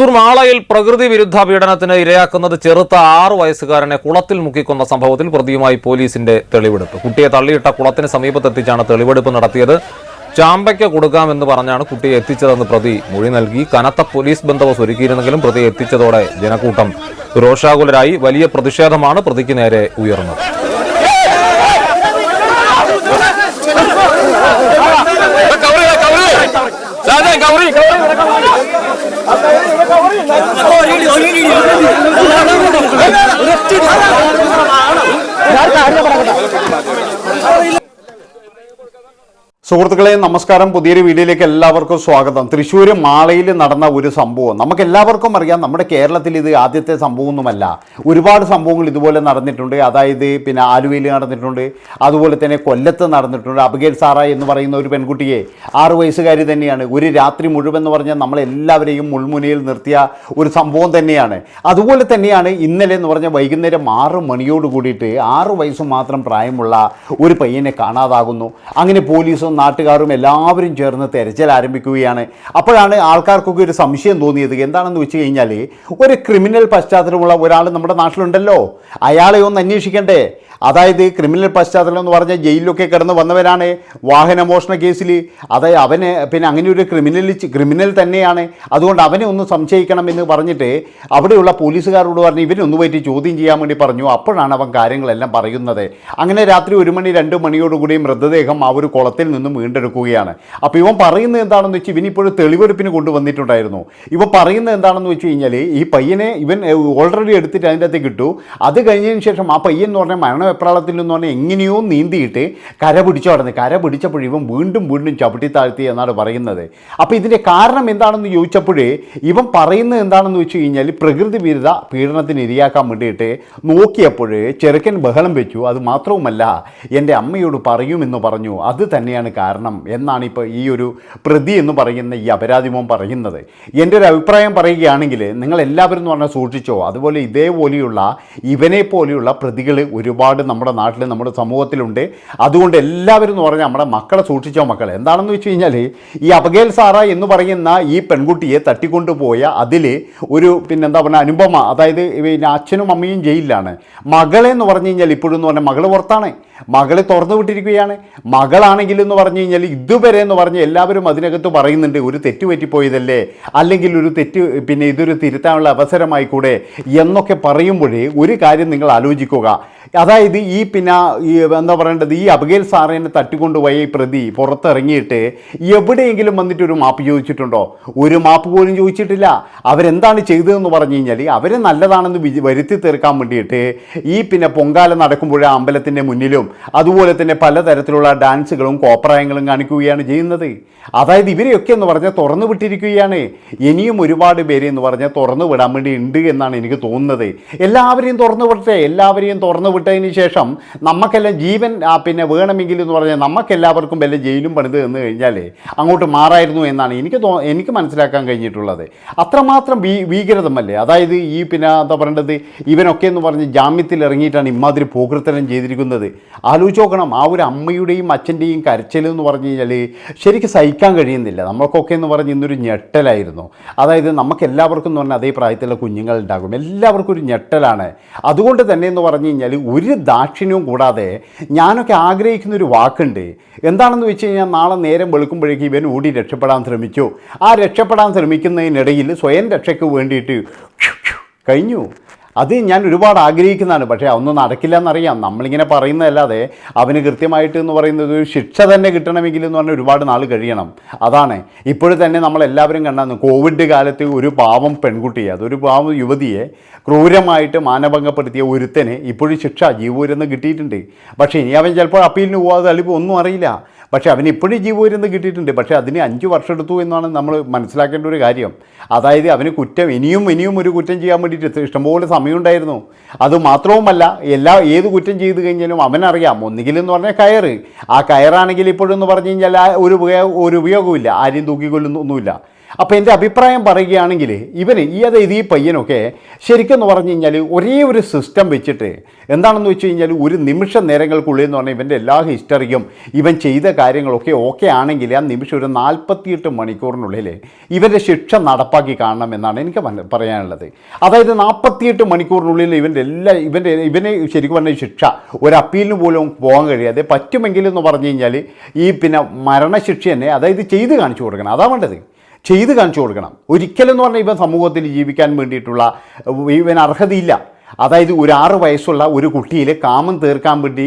തൃശൂർ മാളയിൽ പ്രകൃതി വിരുദ്ധ പീഡനത്തിന് ഇരയാക്കുന്നത് ചെറുത്ത ആറു വയസ്സുകാരനെ കുളത്തിൽ മുക്കിക്കൊന്ന സംഭവത്തിൽ പ്രതിയുമായി പോലീസിന്റെ തെളിവെടുപ്പ്. കുട്ടിയെ തള്ളിയിട്ട കുളത്തിന് സമീപത്തെത്തിച്ചാണ് തെളിവെടുപ്പ് നടത്തിയത്. ചാമ്പയ്ക്ക് കൊടുക്കാമെന്ന് പറഞ്ഞാണ് കുട്ടിയെ എത്തിച്ചതെന്ന് പ്രതി മൊഴി നൽകി. കനത്ത പോലീസ് ബന്ദോബസ്ത് ഒരുക്കിയിരുന്നെങ്കിലും പ്രതിയെ എത്തിച്ചതോടെ ജനക്കൂട്ടം രോഷാകുലരായി. വലിയ പ്രതിഷേധമാണ് പ്രതിക്ക് നേരെ ഉയർന്നത്. ഗൗറി ഗൗറി ഞാൻ കാര്യം പറയട്ടെ സുഹൃത്തുക്കളെ നമസ്കാരം. പുതിയൊരു വീഡിയോയിലേക്ക് എല്ലാവർക്കും സ്വാഗതം. തൃശ്ശൂർ മാളയിൽ നടന്ന ഒരു സംഭവം. നമുക്ക് എല്ലാവർക്കും അറിയാം നമ്മുടെ കേരളത്തിൽ ഇത് ആദ്യത്തെ സംഭവമൊന്നുമല്ല. ഒരുപാട് സംഭവങ്ങൾ ഇതുപോലെ നടന്നിട്ടുണ്ട്. അതായത് പിന്നെ ആലുവയിൽ നടന്നിട്ടുണ്ട്. അതുപോലെ തന്നെ കൊല്ലത്ത് നടന്നിട്ടുണ്ട്. അബിഗേൽ സാറ എന്ന് പറയുന്ന ഒരു പെൺകുട്ടിയെ ആറു വയസ്സുകാരി തന്നെയാണ്. ഒരു രാത്രി മുഴുവൻ എന്ന് പറഞ്ഞാൽ നമ്മളെല്ലാവരെയും മുൾമുനയിൽ നിർത്തിയ ഒരു സംഭവം തന്നെയാണ്. അതുപോലെ തന്നെയാണ് ഇന്നലെ എന്ന് പറഞ്ഞാൽ വൈകുന്നേരം ആറ് മണിയോട് കൂടിയിട്ട് ആറ് വയസ്സ് മാത്രം പ്രായമുള്ള ഒരു പയ്യനെ കാണാതാകുന്നു. അങ്ങനെ പോലീസും നാട്ടുകാരും എല്ലാവരും ചേർന്ന് തെരച്ചിൽ ആരംഭിക്കുകയാണ്. അപ്പോഴാണ് ആൾക്കാർക്കൊക്കെ ഒരു സംശയം തോന്നിയത്. എന്താണെന്ന് വെച്ച് കഴിഞ്ഞാൽ ഒരു ക്രിമിനൽ പശ്ചാത്തലമുള്ള ഒരാൾ നമ്മുടെ നാട്ടിലുണ്ടല്ലോ. അയാളെ ഒന്ന് അന്വേഷിക്കണ്ടേ? അതായത് ക്രിമിനൽ പശ്ചാത്തലം എന്ന് പറഞ്ഞാൽ ജയിലിലൊക്കെ കിടന്ന് വന്നവരാണ് വാഹനമോഷണ കേസിൽ അതായത് അവന് പിന്നെ അങ്ങനെ ഒരു ക്രിമിനൽ ക്രിമിനൽ തന്നെയാണ്. അതുകൊണ്ട് അവനെ ഒന്ന് സംശയിക്കണം എന്ന് പറഞ്ഞിട്ട് അവിടെയുള്ള പോലീസുകാരോട് പറഞ്ഞ് ഇവനെ ഒന്ന് പോയിട്ട് ചോദ്യം ചെയ്യാൻ വേണ്ടി പറഞ്ഞു. അപ്പോഴാണ് അവൻ കാര്യങ്ങളെല്ലാം പറയുന്നത്. അങ്ങനെ രാത്രി ഒരു മണി രണ്ട് മണിയോടുകൂടി മൃതദേഹം ആ ഒരു കുളത്തിൽ നിന്നും വീണ്ടെടുക്കുകയാണ്. അപ്പോൾ ഇവൻ പറയുന്നത് എന്താണെന്ന് വെച്ചാൽ ഇവനിപ്പോഴും തെളിവെടുപ്പിന് കൊണ്ടുവന്നിട്ടുണ്ടായിരുന്നു. ഇവ പറയുന്നത് എന്താണെന്ന് വെച്ച് കഴിഞ്ഞാൽ ഈ പയ്യനെ ഇവൻ ഓൾറെഡി എടുത്തിട്ട് അതിന്റെ അകത്തേക്ക് ഇട്ടു. അത് കഴിഞ്ഞതിന് ശേഷം ആ പയ്യൻ എന്ന് പറഞ്ഞാൽ മരണവെപ്രാളത്തിൽ എന്ന് പറഞ്ഞാൽ എങ്ങനെയോ നീന്തിയിട്ട് കര പിടിച്ചു കടന്ന് കര പിടിച്ചപ്പോൾ ഇവൻ വീണ്ടും വീണ്ടും ചവിട്ടി താഴ്ത്തി എന്നാണ് പറയുന്നത്. അപ്പോൾ ഇതിന്റെ കാരണം എന്താണെന്ന് ചോദിച്ചപ്പോഴേ ഇവൻ പറയുന്നത് എന്താണെന്ന് വെച്ച് കഴിഞ്ഞാൽ പ്രകൃതി വിരുദ്ധ പീഡനത്തിന് ഇരയാക്കാൻ വേണ്ടിയിട്ട് നോക്കിയപ്പോൾ ചെറുക്കൻ ബഹളം വെച്ചു. അത് മാത്രവുമല്ല എന്റെ അമ്മയോട് പറയുമെന്ന് പറഞ്ഞു. അത് തന്നെയാണ് കാരണം എന്നാണ് ഇപ്പോൾ ഈ ഒരു പ്രതി എന്ന് പറയുന്ന ഈ അപരാധിമോൻ പറയുന്നത്. എന്റെ ഒരു അഭിപ്രായം പറയുകയാണെങ്കിൽ നിങ്ങൾ എല്ലാവരും എന്ന് പറഞ്ഞാൽ സൂക്ഷിച്ചോ അതുപോലെ ഇതേപോലെയുള്ള ഇവനെ പോലെയുള്ള പ്രതികൾ ഒരുപാട് നമ്മുടെ നാട്ടിൽ നമ്മുടെ സമൂഹത്തിലുണ്ട്. അതുകൊണ്ട് എല്ലാവരും എന്ന് പറഞ്ഞാൽ നമ്മുടെ മക്കളെ സൂക്ഷിച്ചോ മക്കളെ. എന്താണെന്ന് വെച്ച് കഴിഞ്ഞാൽ ഈ അപകേൽ സാറ എന്ന് പറയുന്ന ഈ പെൺകുട്ടിയെ തട്ടിക്കൊണ്ടുപോയ അതിൽ ഒരു പിന്നെ എന്താ പറയുക അനുപമ അതായത് പിന്നെ അച്ഛനും അമ്മയും ജയിലിലാണ്. മകളെ എന്ന് പറഞ്ഞു കഴിഞ്ഞാൽ ഇപ്പോഴും എന്ന് പറഞ്ഞാൽ മകൾ പുറത്താണ്. മകളെ തുറന്നു വിട്ടിരിക്കുകയാണ്. മകളാണെങ്കിൽ എന്ന് പറഞ്ഞു കഴിഞ്ഞാൽ ഇതുവരെ എന്ന് പറഞ്ഞ് എല്ലാവരും അതിനകത്ത് പറയുന്നുണ്ട് ഒരു തെറ്റ് പറ്റിപ്പോയതല്ലേ? അല്ലെങ്കിൽ ഒരു തെറ്റ് പിന്നെ ഇതൊരു തിരുത്താനുള്ള അവസരമായി കൂടെ എന്നൊക്കെ പറയുമ്പോഴേ ഒരു കാര്യം നിങ്ങൾ ആലോചിക്കുക. അതായത് ഈ പിന്നെ ഈ എന്താ പറയേണ്ടത് ഈ അബഗേൽ സാറിനെ തട്ടിക്കൊണ്ടുപോയ ഈ പ്രതി പുറത്തിറങ്ങിയിട്ട് എവിടെയെങ്കിലും വന്നിട്ട് ഒരു മാപ്പ് ചോദിച്ചിട്ടുണ്ടോ? ഒരു മാപ്പ് പോലും ചോദിച്ചിട്ടില്ല. അവരെന്താണ് ചെയ്തതെന്ന് പറഞ്ഞു കഴിഞ്ഞാൽ അവരെ നല്ലതാണെന്ന് വിജ- വരുത്തി തീർക്കാൻ വേണ്ടിയിട്ട് ഈ പിന്നെ പൊങ്കാല നടക്കുമ്പോഴേ അമ്പലത്തിന്റെ മുന്നിലും അതുപോലെ തന്നെ പലതരത്തിലുള്ള ഡാൻസുകളും കോപ്രായങ്ങളും കാണിക്കുകയാണ് ചെയ്യുന്നത്. അതായത് ഇവരെയൊക്കെ എന്ന് പറഞ്ഞാൽ തുറന്നു വിട്ടിരിക്കുകയാണ്. ഇനിയും ഒരുപാട് പേര് എന്ന് പറഞ്ഞാൽ തുറന്നു വിടാൻ വേണ്ടി ഉണ്ട് എന്നാണ് എനിക്ക് തോന്നുന്നത്. എല്ലാവരെയും തുറന്നു വിടട്ടെ എല്ലാവരെയും തുറന്നു വിട്ടതിന് ശേഷം നമുക്കെല്ലാം ജീവൻ പിന്നെ വേണമെങ്കിൽ എന്ന് പറഞ്ഞാൽ നമുക്കെല്ലാവർക്കും വല്ല ജയിലും പണിത് എന്ന് കഴിഞ്ഞാൽ അങ്ങോട്ട് മാറായിരുന്നു എന്നാണ് എനിക്ക് തോ എനിക്ക് മനസ്സിലാക്കാൻ കഴിഞ്ഞിട്ടുള്ളത്. അത്രമാത്രം ഭീ ഭീകരതമല്ലേ? അതായത് ഈ പിന്നെ എന്താ പറയേണ്ടത്? ഇവനൊക്കെ എന്ന് പറഞ്ഞ് ജാമ്യത്തിൽ ഇറങ്ങിയിട്ടാണ് ഇമാതിരി പോകൃത്തനം ചെയ്തിരിക്കുന്നത്. ആലോചിച്ച് നോക്കണം. ആ ഒരു അമ്മയുടെയും അച്ഛന്റെയും കരച്ചിൽ എന്ന് പറഞ്ഞു കഴിഞ്ഞാൽ ശരിക്കും സഹിക്കാൻ കഴിയുന്നില്ല. നമ്മൾക്കൊക്കെ എന്ന് പറഞ്ഞ് ഇന്നൊരു ഞെട്ടലായിരുന്നു. അതായത് നമുക്ക് എല്ലാവർക്കും എന്ന് പറഞ്ഞാൽ അതേ പ്രായത്തിലുള്ള കുഞ്ഞുങ്ങൾ ഉണ്ടാകും എല്ലാവർക്കും ഒരു ഞെട്ടലാണ്. അതുകൊണ്ട് തന്നെ എന്ന് പറഞ്ഞു കഴിഞ്ഞാൽ ഒരു ദാക്ഷിണ്യവും കൂടാതെ ഞാനൊക്കെ ആഗ്രഹിക്കുന്ന ഒരു വാക്കുണ്ട്. എന്താണെന്ന് വെച്ച് കഴിഞ്ഞാൽ നാളെ നേരം വെളുക്കുമ്പോഴേക്കും ഇവൻ ഓടി രക്ഷപ്പെടാൻ ശ്രമിച്ചു. ആ രക്ഷപ്പെടാൻ ശ്രമിക്കുന്നതിനിടയിൽ സ്വയം രക്ഷയ്ക്ക് വേണ്ടിയിട്ട് കഴിഞ്ഞു. അത് ഞാൻ ഒരുപാട് ആഗ്രഹിക്കുന്നതാണ്. പക്ഷേ അതൊന്നും നടക്കില്ല എന്നറിയാം നമ്മളിങ്ങനെ പറയുന്നതല്ലാതെ അവന് കൃത്യമായിട്ട് എന്ന് പറയുന്നത് ഒരു ശിക്ഷ തന്നെ കിട്ടണമെങ്കിൽ എന്ന് പറഞ്ഞാൽ ഒരുപാട് നാൾ കഴിയണം. അതാണ്. ഇപ്പോഴും തന്നെ നമ്മളെല്ലാവരും കണ്ടാന്ന് കോവിഡ് കാലത്ത് ഒരു പാവം പെൺകുട്ടിയെ അതൊരു പാവം യുവതിയെ ക്രൂരമായിട്ട് മാനഭംഗപ്പെടുത്തിയ ഒരുത്തന് ഇപ്പോഴും ശിക്ഷ ജീവൂരെന്ന് കിട്ടിയിട്ടുണ്ട്. പക്ഷേ ഇനി അവൻ ചിലപ്പോൾ അപ്പീലിന് പോകാതെ അല്ലെങ്കിൽ ഒന്നും അറിയില്ല. പക്ഷേ അവന് ഇപ്പോഴും ജീവപര്യന്തം കിട്ടിയിട്ടുണ്ട്. പക്ഷേ അതിന് അഞ്ച് വർഷം എടുത്തു എന്നാണ് നമ്മൾ മനസ്സിലാക്കേണ്ട ഒരു കാര്യം. അതായത് അവന് കുറ്റം ഇനിയും ഇനിയും ഒരു കുറ്റം ചെയ്യാൻ വേണ്ടിയിട്ട് ഇഷ്ടംപോലെ സമയമുണ്ടായിരുന്നു അത് മാത്രവുമല്ല എല്ലാ ഏത് കുറ്റം ചെയ്ത് കഴിഞ്ഞാലും അവനറിയാം. ഒന്നുകിലെന്ന് പറഞ്ഞാൽ കയറ്. ആ കയറാണെങ്കിൽ ഇപ്പോഴെന്ന് പറഞ്ഞു കഴിഞ്ഞാൽ ഒരു ഉപയോഗ ഒരു ഉപയോഗമില്ല ആരെയും തൂക്കിക്കൊല്ലുന്നൊന്നുമില്ല. അപ്പോൾ എന്റെ അഭിപ്രായം പറയുകയാണെങ്കിൽ ഇവന് ഈ അതായത് ഈ പയ്യനൊക്കെ ശരിക്കും പറഞ്ഞു കഴിഞ്ഞാൽ ഒരേ ഒരു സിസ്റ്റം വെച്ചിട്ട് എന്താണെന്ന് വെച്ച് കഴിഞ്ഞാൽ ഒരു നിമിഷ നേരങ്ങൾക്കുള്ളിൽ എന്ന് പറഞ്ഞാൽ ഇവന്റെ എല്ലാ ഹിസ്റ്ററിയും ഇവൻ ചെയ്ത കാര്യങ്ങളൊക്കെ ഓക്കെ ആണെങ്കിൽ ആ നിമിഷം ഒരു നാൽപ്പത്തിയെട്ട് മണിക്കൂറിനുള്ളിൽ ഇവന്റെ ശിക്ഷ നടപ്പാക്കി കാണണം എന്നാണ് എനിക്ക് പറയാനുള്ളത്. അതായത് നാൽപ്പത്തിയെട്ട് മണിക്കൂറിനുള്ളിൽ ഇവന്റെ എല്ലാ ഇവന്റെ ഇവന് ശരിക്കും പറഞ്ഞ ശിക്ഷ ഒരു അപ്പീലിന് പോലും പോകാൻ കഴിയാതെ പറ്റുമെങ്കിൽ എന്ന് പറഞ്ഞു കഴിഞ്ഞാൽ ഈ പിന്നെ മരണശിക്ഷ തന്നെ അതായത് ചെയ്ത് കാണിച്ചു കൊടുക്കണം. അതാണ് വേണ്ടത്. ചെയ്ത് കാണിച്ചു കൊടുക്കണം. ഒരിക്കലെന്ന് പറഞ്ഞാൽ ഇവൻ സമൂഹത്തിൽ ജീവിക്കാൻ വേണ്ടിയിട്ടുള്ള ഇവൻ അർഹതയില്ല. അതായത് ഒരു ആറ് വയസ്സുള്ള ഒരു കുട്ടിയിൽ കാമം തീർക്കാൻ വേണ്ടി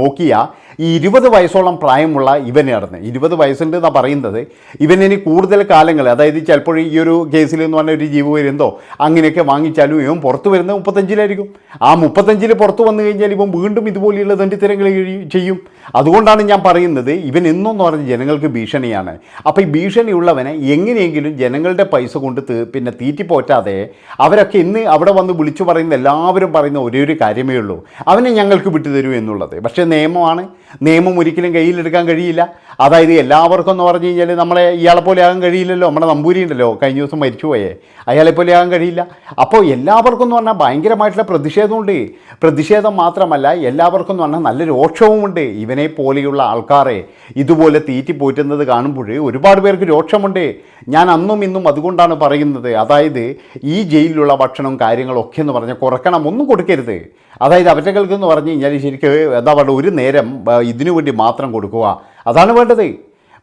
നോക്കിയ ഈ ഇരുപത് വയസ്സോളം പ്രായമുള്ള ഇവനെ നടന്ന് ഇരുപത് വയസ്സുണ്ട് എന്നാണ് പറയുന്നത്. ഇവനിനി കൂടുതൽ കാലങ്ങൾ അതായത് ചിലപ്പോൾ ഈ ഒരു കേസിൽ എന്ന് പറഞ്ഞ ഒരു ജീവ് വരുന്നതോ അങ്ങനെയൊക്കെ വാങ്ങിച്ചാലും ഇവൻ പുറത്തു വരുന്നത് മുപ്പത്തഞ്ചിലായിരിക്കും. ആ മുപ്പത്തഞ്ചിൽ പുറത്ത് വന്നു കഴിഞ്ഞാൽ ഇവൻ വീണ്ടും ഇതുപോലെയുള്ള ദണ്ഡിത്തരങ്ങൾ ചെയ്യും. അതുകൊണ്ടാണ് ഞാൻ പറയുന്നത് ഇവൻ എന്നെന്ന് പറഞ്ഞ ജനങ്ങൾക്ക് ഭീഷണിയാണ്. അപ്പോൾ ഈ ഭീഷണിയുള്ളവനെ എങ്ങനെയെങ്കിലും ജനങ്ങളുടെ പൈസ കൊണ്ട് പിന്നെ തീറ്റിപ്പോറ്റാതെ അവരൊക്കെ ഇന്ന് അവിടെ വന്ന് വിളിച്ചു പറയുന്ന എല്ലാവരും പറയുന്ന ഒരേ ഒരു കാര്യമേ ഉള്ളൂ. അവനെ ഞങ്ങൾക്ക് വിട്ടുതരൂ എന്നുള്ളത്. പക്ഷേ നിയമമാണ്. നിയമം ഒരിക്കലും കയ്യിലെടുക്കാൻ കഴിയില്ല. അതായത് എല്ലാവർക്കും എന്ന് പറഞ്ഞു കഴിഞ്ഞാൽ നമ്മളെ ഇയാളെ പോലെ ആകാൻ കഴിയില്ലല്ലോ. നമ്മുടെ നമ്പൂരി ഉണ്ടല്ലോ. കഴിഞ്ഞ ദിവസം മരിച്ചുപോയേ. അയാളെ പോലെ ആകാൻ കഴിയില്ല. അപ്പോൾ എല്ലാവർക്കും എന്ന് പറഞ്ഞാൽ ഭയങ്കരമായിട്ടുള്ള പ്രതിഷേധമുണ്ട്. പ്രതിഷേധം മാത്രമല്ല എല്ലാവർക്കും എന്ന് പറഞ്ഞാൽ നല്ല രോക്ഷവുമുണ്ട്. ഇവനെ പോലെയുള്ള ആൾക്കാരെ ഇതുപോലെ തീറ്റിപ്പോറ്റുന്നത് കാണുമ്പോൾ ഒരുപാട് പേർക്ക് രോക്ഷമുണ്ട്. ഞാൻ അന്നും ഇന്നും അതുകൊണ്ടാണ് പറയുന്നത്. അതായത് ഈ ജയിലിലുള്ള ഭക്ഷണവും കാര്യങ്ങളൊക്കെ എന്ന് പറഞ്ഞാൽ കുറക്കണം ഒന്നും കൊടുക്കരുത്. അതായത് അവറ്റകൾക്ക് എന്ന് പറഞ്ഞു കഴിഞ്ഞാൽ ശരിക്കും എന്താ പറയുക ഒരു നേരം ഇതിനു വേണ്ടി മാത്രം കൊടുക്കുക. അതാണ് വേണ്ടത്.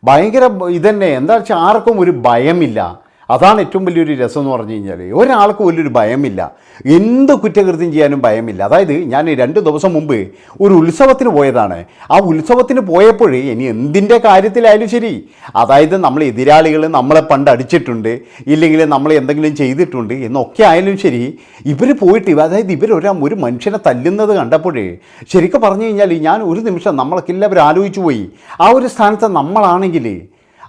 ഭയങ്കര ഇതന്നെ. എന്താ വെച്ചാൽ ആർക്കും ഒരു ഭയമില്ല. അതാണ് ഏറ്റവും വലിയൊരു രസം എന്ന് പറഞ്ഞു കഴിഞ്ഞാൽ ഒരാൾക്ക് വലിയൊരു ഭയമില്ല. എന്ത് കുറ്റകൃത്യം ചെയ്യാനും ഭയമില്ല. അതായത് ഞാൻ രണ്ട് ദിവസം മുമ്പ് ഒരു ഉത്സവത്തിന് പോയതാണ്. ആ ഉത്സവത്തിന് പോയപ്പോൾ ഇനി എന്തിന്റെ കാര്യത്തിലായാലും ശരി. അതായത് നമ്മൾ എതിരാളികൾ നമ്മളെ പണ്ട് അടിച്ചിട്ടുണ്ട് ഇല്ലെങ്കിൽ നമ്മൾ എന്തെങ്കിലും ചെയ്തിട്ടുണ്ട് എന്നൊക്കെ ആയാലും ശരി. ഇവർ പോയിട്ട് അതായത് ഇവർ ഒരു ഒരു മനുഷ്യനെ തല്ലുന്നത് കണ്ടപ്പോഴേ ശരിക്കും പറഞ്ഞു കഴിഞ്ഞാൽ ഞാൻ ഒരു നിമിഷം നമ്മളൊക്കെ എല്ലാവരും ആലോചിച്ചു പോയി. ആ ഒരു സ്ഥാനത്ത് നമ്മളാണെങ്കിൽ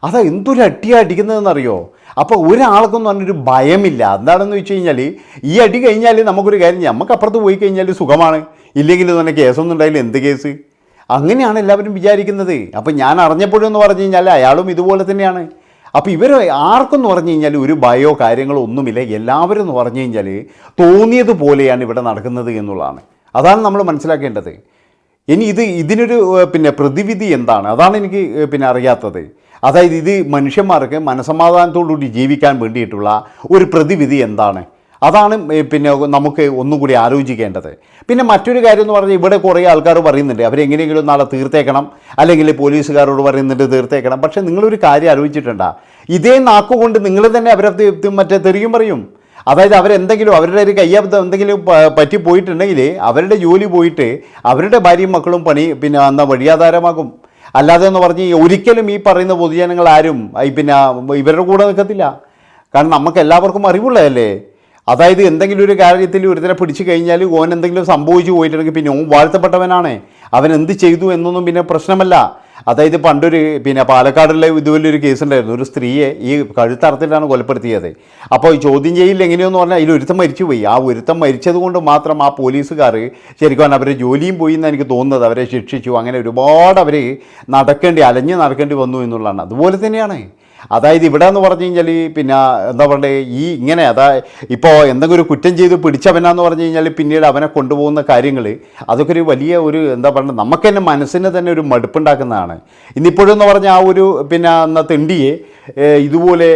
അതാ എന്തൊരു അടിയാ അടിക്കുന്നതെന്നറിയോ? അപ്പോൾ ഒരാൾക്കൊന്നും പറഞ്ഞൊരു ഭയമില്ല. എന്താണെന്ന് വെച്ച് കഴിഞ്ഞാൽ ഈ അടി കഴിഞ്ഞാൽ നമുക്കൊരു കാര്യം. നമുക്ക് അപ്പുറത്ത് പോയി കഴിഞ്ഞാൽ സുഖമാണ്. ഇല്ലെങ്കിൽ തന്നെ കേസൊന്നും ഉണ്ടായില്ല. എന്ത് കേസ്? അങ്ങനെയാണ് എല്ലാവരും വിചാരിക്കുന്നത്. അപ്പോൾ ഞാൻ അറിഞ്ഞപ്പോഴെന്ന് പറഞ്ഞു കഴിഞ്ഞാൽ അയാളും ഇതുപോലെ തന്നെയാണ്. അപ്പോൾ ഇവർ ആർക്കെന്ന് പറഞ്ഞു കഴിഞ്ഞാൽ ഒരു ഭയോ കാര്യങ്ങളോ ഒന്നുമില്ല. എല്ലാവരും എന്ന് പറഞ്ഞു കഴിഞ്ഞാൽ തോന്നിയതുപോലെയാണ് ഇവിടെ നടക്കുന്നത് എന്നുള്ളതാണ്. അതാണ് നമ്മൾ മനസ്സിലാക്കേണ്ടത്. ഇനി ഇത് ഇതിനൊരു പിന്നെ പ്രതിവിധി എന്താണ്? അതാണ് എനിക്ക് പിന്നെ അറിയാത്തത്. അതായത് ഇത് മനുഷ്യന്മാർക്ക് മനസമാധാനത്തോടുകൂടി ജീവിക്കാൻ വേണ്ടിയിട്ടുള്ള ഒരു പ്രതിവിധി എന്താണ്? അതാണ് പിന്നെ നമുക്ക് ഒന്നും കൂടി ആലോചിക്കേണ്ടത്. പിന്നെ മറ്റൊരു കാര്യം എന്ന് പറഞ്ഞാൽ ഇവിടെ കുറേ ആൾക്കാർ പറയുന്നുണ്ട് അവരെങ്ങനെയെങ്കിലും നാളെ തീർത്തേക്കണം. അല്ലെങ്കിൽ പോലീസുകാരോട് പറയുന്നുണ്ട് തീർത്തേക്കണം. പക്ഷേ നിങ്ങളൊരു കാര്യം ആലോചിച്ചിട്ടുണ്ടാ? ഇതേ നാക്കുകൊണ്ട് നിങ്ങൾ തന്നെ അവരെ തി- തി- മറ്റേ തെറിയും പറയും. അതായത് അവരെന്തെങ്കിലും അവരുടെ ഒരു കയ്യബദ്ധം എന്തെങ്കിലും പറ്റി പോയിട്ടുണ്ടെങ്കിൽ അവരുടെ ജോലി പോയിട്ട് അവരുടെ ഭാര്യയും മക്കളും പണി പിന്നെ എന്താ വഴിയാധാരമാകും. അല്ലാതെ എന്ന് പറഞ്ഞ് ഒരിക്കലും ഈ പറയുന്ന പൊതുജനങ്ങൾ ആരും പിന്നെ ഇവരുടെ കൂടെ നിൽക്കത്തില്ല. കാരണം നമുക്ക് എല്ലാവർക്കും അറിവുള്ളതല്ലേ? അതായത് എന്തെങ്കിലും ഒരു കാര്യത്തിൽ ഒരുതരം പിടിച്ചു കഴിഞ്ഞാൽ ഓൻ എന്തെങ്കിലും സംഭവിച്ചു പോയിട്ടുണ്ടെങ്കിൽ പിന്നെ ഓൻ വാഴ്ത്തപ്പെട്ടവനാണ്. അവൻ എന്ത് ചെയ്തു എന്നൊന്നും പിന്നെ പ്രശ്നമല്ല. അതായത് പണ്ടൊരു പിന്നെ പാലക്കാടുള്ള ഇതുപോലൊരു കേസ് ഉണ്ടായിരുന്നു ഒരു സ്ത്രീയെ ഈ കഴുത്തറത്തിലാണ് കൊലപ്പെടുത്തിയത്. അപ്പോൾ ചോദ്യം ചെയ്യില്ല എങ്ങനെയെന്ന് പറഞ്ഞാൽ അതിൽ ഒരുത്തം മരിച്ചുപോയി. ആ ഒരുത്തം മരിച്ചത് കൊണ്ട് മാത്രം ആ പോലീസുകാർ ശരിക്കും അവരെ ജോലിയും പോയി എന്ന് എനിക്ക് തോന്നുന്നത്. അവരെ ശിക്ഷിച്ചു. അങ്ങനെ ഒരുപാട് അവർ നടക്കേണ്ടി അലഞ്ഞ് നടക്കേണ്ടി വന്നു എന്നുള്ളതാണ്. അതുപോലെ തന്നെയാണ് അതായത് ഇവിടെ എന്ന് പറഞ്ഞു കഴിഞ്ഞാൽ പിന്നെ എന്താ പറയുക ഈ ഇങ്ങനെ അതായത് ഇപ്പോൾ എന്തെങ്കിലും ഒരു കുറ്റം ചെയ്ത് പിടിച്ചവനാന്ന് പറഞ്ഞു കഴിഞ്ഞാൽ പിന്നീട് അവനെ കൊണ്ടുപോകുന്ന കാര്യങ്ങൾ അതൊക്കെ ഒരു വലിയ ഒരു എന്താ പറയുക നമുക്ക് തന്നെ മനസ്സിന് തന്നെ ഒരു മടുപ്പുണ്ടാക്കുന്നതാണ്. ഇന്നിപ്പോഴെന്ന് പറഞ്ഞാൽ ആ ഒരു പിന്നെ എന്നാ തെണ്ടിയെ ഇതുപോലെ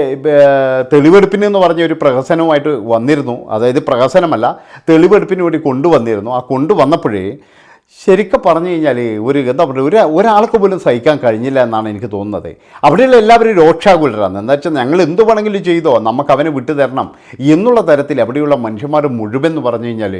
തെളിവെടുപ്പിന് എന്ന് പറഞ്ഞ ഒരു പ്രഹസനവുമായിട്ട് വന്നിരുന്നു. അതായത് പ്രഹസനമല്ല തെളിവെടുപ്പിന് വേണ്ടി കൊണ്ടുവന്നിരുന്നു. ആ കൊണ്ടുവന്നപ്പോഴേ ശരിക്കും പറഞ്ഞു കഴിഞ്ഞാൽ ഒരു എന്താ പറയുക ഒരു ഒരാൾക്ക് പോലും സഹിക്കാൻ കഴിഞ്ഞില്ല എന്നാണ് എനിക്ക് തോന്നുന്നത്. അവിടെയുള്ള എല്ലാവരും രോക്ഷാകുലരാണ്. എന്താ വെച്ചാൽ ഞങ്ങൾ എന്ത് വേണമെങ്കിലും ചെയ്തോ നമുക്ക് അവനെ വിട്ടു തരണം. എന്നുള്ള തരത്തിൽ അവിടെയുള്ള മനുഷ്യന്മാർ മുഴുവൻ എന്ന് പറഞ്ഞു കഴിഞ്ഞാൽ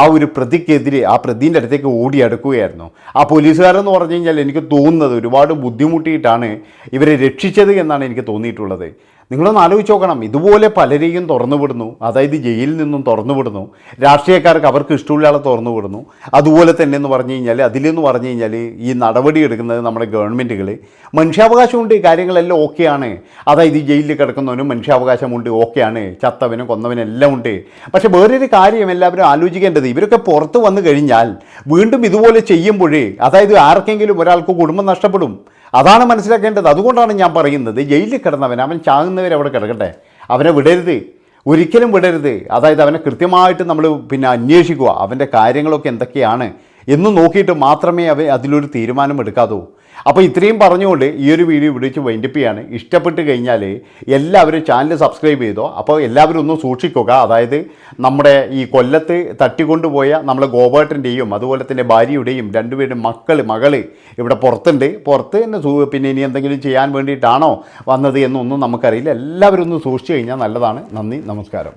ആ ഒരു പ്രതിക്കെതിരെ ആ പ്രതിന്റെ അടുത്തേക്ക് ഓടി അടുക്കുകയായിരുന്നു. ആ പോലീസുകാരെന്ന് പറഞ്ഞു കഴിഞ്ഞാൽ എനിക്ക് തോന്നുന്നത് ഒരുപാട് ബുദ്ധിമുട്ടിയിട്ടാണ് ഇവരെ രക്ഷിച്ചത് എന്നാണ് എനിക്ക് തോന്നിയിട്ടുള്ളത്. നിങ്ങളൊന്ന് ആലോചിച്ച് നോക്കണം. ഇതുപോലെ പലരെയും തുറന്നുവിടുന്നു. അതായത് ജയിലിൽ നിന്നും തുറന്നുവിടുന്നു. രാഷ്ട്രീയക്കാർക്ക് അവർക്ക് ഇഷ്ടമുള്ള ആളെ തുറന്നു വിടുന്നു അതുപോലെ തന്നെ എന്ന് പറഞ്ഞു കഴിഞ്ഞാൽ അതിലെന്ന് പറഞ്ഞു കഴിഞ്ഞാൽ ഈ നടപടി എടുക്കുന്നത് നമ്മുടെ ഗവൺമെന്റുകൾ മനുഷ്യാവകാശമുണ്ട് കാര്യങ്ങളെല്ലാം ഓക്കെയാണ്. അതായത് ജയിലിൽ കിടക്കുന്നവനും മനുഷ്യാവകാശമുണ്ട് ഓക്കെയാണ്. ചത്തവനും കൊന്നവനും എല്ലാം ഉണ്ട്. പക്ഷേ വേറൊരു കാര്യം എല്ലാവരും ആലോചിക്കേണ്ടത് ഇവരൊക്കെ പുറത്ത് വന്നു കഴിഞ്ഞാൽ വീണ്ടും ഇതുപോലെ ചെയ്യുമ്പോഴേ അതായത് ആർക്കെങ്കിലും ഒരാൾക്ക് കുടുംബം നഷ്ടപ്പെടും. അതാണ് മനസ്സിലാക്കേണ്ടത്. അതുകൊണ്ടാണ് ഞാൻ പറയുന്നത് ജയിലിൽ കിടന്നവൻ അവൻ ചാകുന്നവരെ അവിടെ കിടക്കട്ടെ. അവനെ വിടരുത്. ഒരിക്കലും വിടരുത്. അതായത് അവനെ കൃത്യമായിട്ട് നമ്മൾ പിന്നെ അന്വേഷിക്കുക. അവന്റെ കാര്യങ്ങളൊക്കെ എന്തൊക്കെയാണ്? എന്ന് നോക്കിയിട്ട് മാത്രമേ അവ അതിലൊരു തീരുമാനം എടുക്കാതൂ. അപ്പോൾ ഇത്രയും പറഞ്ഞുകൊണ്ട് ഈ ഒരു വീഡിയോ വിളിച്ച് വൈൻഡിപ്പിയാണ് ഇഷ്ടപ്പെട്ട് കഴിഞ്ഞാൽ എല്ലാവരും ചാനൽ സബ്സ്ക്രൈബ് ചെയ്തോ. അപ്പോൾ എല്ലാവരും ഒന്ന് സൂക്ഷിക്കുക. അതായത് നമ്മുടെ ഈ കൊല്ലത്ത് തട്ടിക്കൊണ്ടുപോയ നമ്മളെ ഗോപേട്ടന്റെയും അതുപോലെ തന്നെ ഭാര്യയുടെയും രണ്ടുപേരും മക്കൾ മകൾ ഇവിടെ പുറത്തുണ്ട്. പുറത്ത് തന്നെ പിന്നെ ഇനി എന്തെങ്കിലും ചെയ്യാൻ വേണ്ടിയിട്ടാണോ വന്നത് എന്നൊന്നും നമുക്കറിയില്ല. എല്ലാവരും ഒന്ന് സൂക്ഷിച്ചു കഴിഞ്ഞാൽ നല്ലതാണ്. നന്ദി നമസ്കാരം.